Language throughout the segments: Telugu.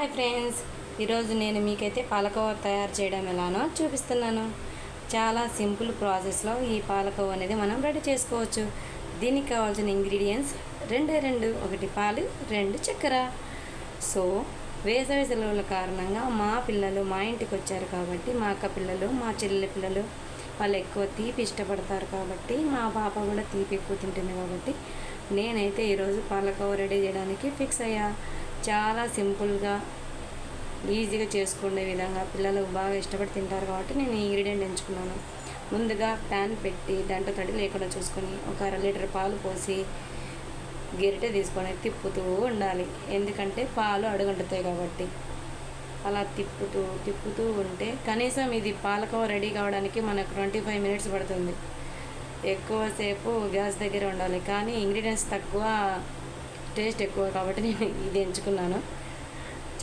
Hi friends. ఈరోజు నేను మీకైతే పాలకోవ తయారు చేయడం ఎలానో చూపిస్తున్నాను. చాలా సింపుల్ ప్రాసెస్లో ఈ పాలకోవ అనేది మనం రెడీ చేసుకోవచ్చు. దీనికి కావాల్సిన ఇంగ్రీడియంట్స్ రెండే రెండు ఒకటి పాలు రెండు చక్కెర. సో వేసవి సెలవుల కారణంగా మా పిల్లలు మా ఇంటికి వచ్చారు కాబట్టి మా అక్క పిల్లలు మా చెల్లెల పిల్లలు వాళ్ళు ఎక్కువ తీపి ఇష్టపడతారు కాబట్టి మా పాప కూడా తీపి ఎక్కువ తింటుంది కాబట్టి నేనైతే ఈరోజు పాలకోవ రెడీ చేయడానికి ఫిక్స్ అయ్యా. చాలా సింపుల్గా ఈజీగా చేసుకునే విధంగా పిల్లలు బాగా ఇష్టపడి తింటారు కాబట్టి నేను ఈ ఇంగ్రీడియంట్ ఎంచుకున్నాను. ముందుగా ప్యాన్ పెట్టి దాంట్లో తడి లేకుండా చూసుకొని ఒక అర లీటర్ పాలు పోసి గెరిటె తీసుకొని తిప్పుతూ ఉండాలి. ఎందుకంటే పాలు అడుగుంటుతాయి కాబట్టి. అలా తిప్పుతూ తిప్పుతూ ఉంటే కనీసం ఇది పాలకోవ రెడీ కావడానికి మనకు ట్వంటీ ఫైవ్ మినిట్స్ పడుతుంది. ఎక్కువసేపు గ్యాస్ దగ్గర ఉండాలి. కానీ ఇంగ్రీడియంట్స్ తక్కువ టేస్ట్ ఎక్కువ కాబట్టి నేను ఇది ఎంచుకున్నాను.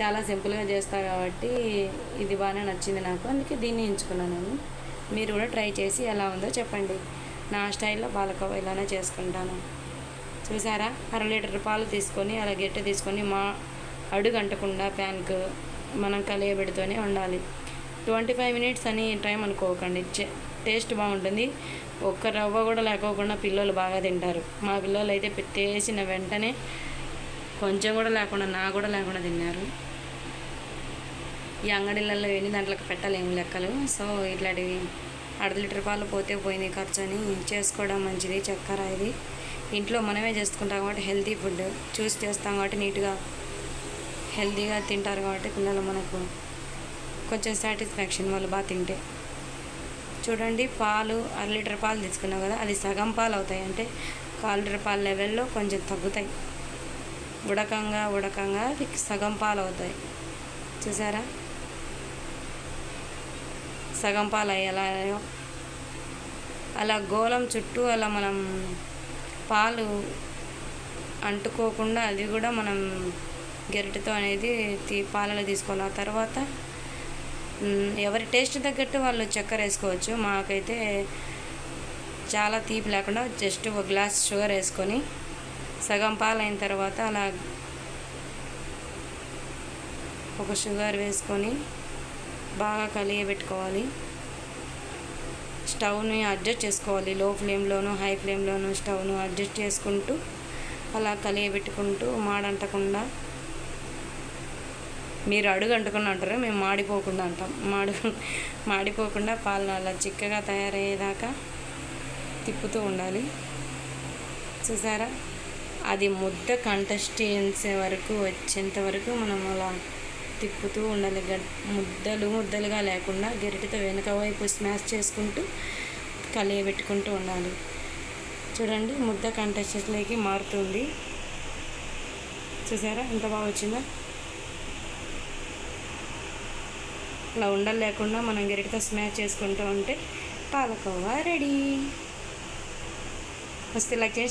చాలా సింపుల్గా చేస్తా కాబట్టి ఇది బాగానే నచ్చింది నాకు. అందుకే దీన్ని ఎంచుకున్నాను. మీరు కూడా ట్రై చేసి ఎలా ఉందో చెప్పండి. నా స్టైల్లో పాలకోవ ఇలానే చేసుకుంటాను. చూసారా? అర లీటర్ పాలు తీసుకొని అలా గెట్టె తీసుకొని మా అడుగు అంటకుండా ప్యాన్కు మనం కలియబెడుతూనే ఉండాలి. ట్వంటీ ఫైవ్ మినిట్స్ అని టైం అనుకోకండి. చే- టేస్ట్ బాగుంటుంది. ఒక్క రవ్వ కూడా లేకోకుండా పిల్లలు బాగా తింటారు. మా పిల్లలు అయితే పెట్టేసిన వెంటనే కొంచెం కూడా లేకుండా నా కూడా లేకుండా తిన్నారు. ఈ అంగడిలలో ఎన్ని దాంట్లోకి పెట్టలేము లెక్కలు. సో ఇట్లాంటివి అర్ధ లీటర్ పాలు పోతే పోయింది ఖర్చు అని చేసుకోవడం మంచిది చక్కెర ఇది. ఇంట్లో మనమే చేసుకుంటాం కాబట్టి హెల్తీ ఫుడ్. చూసి చేస్తాం కాబట్టి నీట్గా హెల్తీగా తింటారు కాబట్టి పిల్లలు మనకు కొంచెం సాటిస్ఫాక్షన్ వాళ్ళు బాగా తింటే. చూడండి పాలు అర లీటర్ పాలు తీసుకున్నాం కదా అది సగం పాలు అవుతాయి. అంటే కాలు లీటర్ పాలు లెవెల్లో కొంచెం తగ్గుతాయి. ఉడకంగా ఉడకంగా సగం పాలు అవుతాయి. చూసారా? సగం పాలు అయ్యేలాయో అలా గోళం చుట్టూ అలా మనం పాలు అంటుకోకుండా అది కూడా మనం గెరిటతో అనేది తీ పాలలో తీసుకోవాలి. ఆ తర్వాత ఎవరి టేస్ట్ తగ్గట్టు వాళ్ళు చక్కెర వేసుకోవచ్చు. మాకైతే చాలా తీపి లేకుండా జస్ట్ ఒక గ్లాస్ షుగర్ వేసుకొని సగం పాలు అయిన తర్వాత అలా ఒక షుగర్ వేసుకొని బాగా కలియబెట్టుకోవాలి. స్టవ్ని అడ్జస్ట్ చేసుకోవాలి. లో ఫ్లేమ్లోను హై ఫ్లేమ్లోను స్టవ్ను అడ్జస్ట్ చేసుకుంటూ అలా కలియబెట్టుకుంటూ మాడంటకుండా మీరు అడుగు అంటుకుని అంటారు మేము మాడిపోకుండా అంటాం. మాడు మాడిపోకుండా పాలన అలా చిక్కగా తయారయ్యేదాకా తిప్పుతూ ఉండాలి. చూసారా? అది ముద్ద కంటెస్టెన్సీ వరకు వచ్చేంత వరకు మనం అలా తిప్పుతూ ఉండాలి. ముద్దలు ముద్దలుగా లేకుండా గరిటెతో వెనుక వైపు స్మాష్ చేసుకుంటూ కలియబెట్టుకుంటూ ఉండాలి. చూడండి ముద్ద కంటెస్టెన్సీలోకి మారుతుంది. చూసారా? ఎంత బాగా వచ్చిందో? అలా ఉండలు లేకుండా మనం గరిటతో స్మాష్ చేసుకుంటూ ఉంటే పాలకోవా రెడీ? వస్తే ఇలా చేసి